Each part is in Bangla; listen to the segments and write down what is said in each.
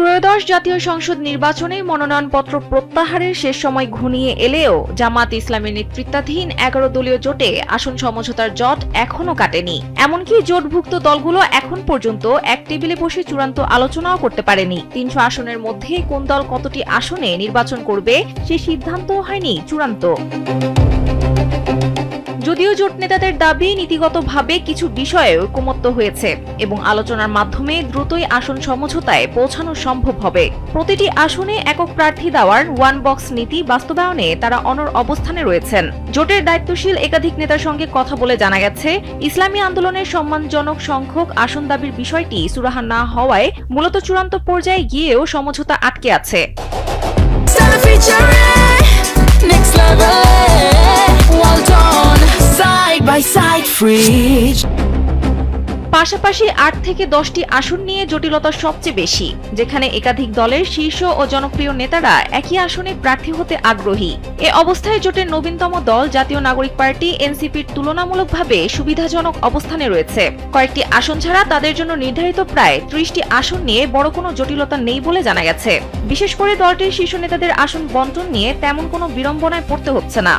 ত্রয়োদশ জাতীয় সংসদ নির্বাচনে মনোনয়নপত্র প্রত্যাহারের শেষ সময় ঘনিয়ে এলেও জামাত ইসলামের নেতৃত্বাধীন এগারো দলীয় জোটে আসন সমঝোতার জট এখনও কাটেনি। এমনকি জোটভুক্ত দলগুলো এখন পর্যন্ত এক টেবিলে বসে চূড়ান্ত আলোচনাও করতে পারেনি। তিনশো আসনের মধ্যে কোন দল কতটি আসনে নির্বাচন করবে সে সিদ্ধান্তও হয়নি চূড়ান্ত। যদিও জোট নেতাদের দাবি, নীতিগতভাবে কিছু বিষয়ে ঐকমত্য হয়েছে এবং আলোচনার মাধ্যমে দ্রুতই আসন সমঝোতায় পৌঁছানো সম্ভব হবে। প্রতিটি আসনে একক প্রার্থী দেওয়ার ওয়ান বক্স নীতি বাস্তবায়নে তারা অনর অবস্থানে রয়েছেন। জোটের দায়িত্বশীল একাধিক নেতার সঙ্গে কথা বলে জানা গেছে, ইসলামী আন্দোলনের সম্মানজনক সংখ্যক আসন দাবির বিষয়টি সুরাহা না হওয়ায় মূলত চূড়ান্ত পর্যায়ে গিয়েও সমঝোতা আটকে আছে। Free. পাশাপাশি আট থেকে দশটি আসন নিয়ে জটিলতা সবচেয়ে বেশি, যেখানে একাধিক দলের শীর্ষ ও জনপ্রিয় নেতারা একই আসনে প্রার্থী হতে আগ্রহী। এ অবস্থায় জোটের নবীনতম দল জাতীয় নাগরিক পার্টি এনসিপির তুলনামূলকভাবে সুবিধাজনক অবস্থানে রয়েছে। কয়েকটি আসন ছাড়া তাদের জন্য নির্ধারিত প্রায় ত্রিশটি আসন নিয়ে বড় কোনো জটিলতা নেই বলে জানা গেছে। বিশেষ করে দলটির শীর্ষ নেতাদের আসন বন্টন নিয়ে তেমন কোনো বিড়ম্বনায় পড়তে হচ্ছে না।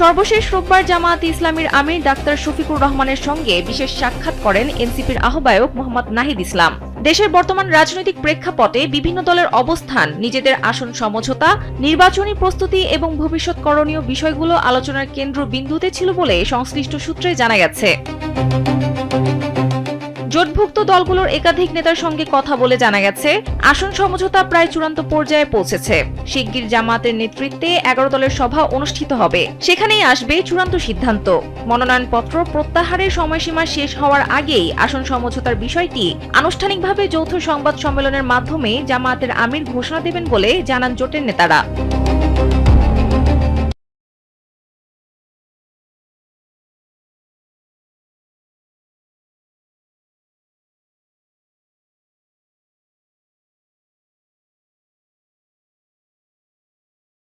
সর্বশেষ রোববার জামায়াতে ইসলামীর আমির ডাক্তার শফিকুর রহমানের সঙ্গে বিশেষ সাক্ষাৎ করেন এনসিপির আহ্বায়ক মোহাম্মদ নাহিদ ইসলাম। দেশের বর্তমান রাজনৈতিক প্রেক্ষাপটে বিভিন্ন দলের অবস্থান, নিজেদের আসন সমঝোতা, নির্বাচনী প্রস্তুতি এবং ভবিষ্যৎ করণীয় বিষয়গুলো আলোচনার কেন্দ্রবিন্দুতে ছিল বলে সংশ্লিষ্ট সূত্রে জানা গেছে। জোটভুক্ত দলগুলোর একাধিক নেতার সঙ্গে কথা বলে জানা গেছে, আসন সমঝোতা প্রায় চূড়ান্ত পর্যায়ে পৌঁছেছে। শিগগির জামাতের নেতৃত্বে এগারো দলের সভা অনুষ্ঠিত হবে। সেখানেই আসবে চূড়ান্ত সিদ্ধান্ত। মনোনয়নপত্র প্রত্যাহারের সময়সীমা শেষ হওয়ার আগেই আসন সমঝোতার বিষয়টি আনুষ্ঠানিকভাবে যৌথ সংবাদ সম্মেলনের মাধ্যমে জামায়াতের আমির ঘোষণা দেবেন বলে জানান জোটের নেতারা।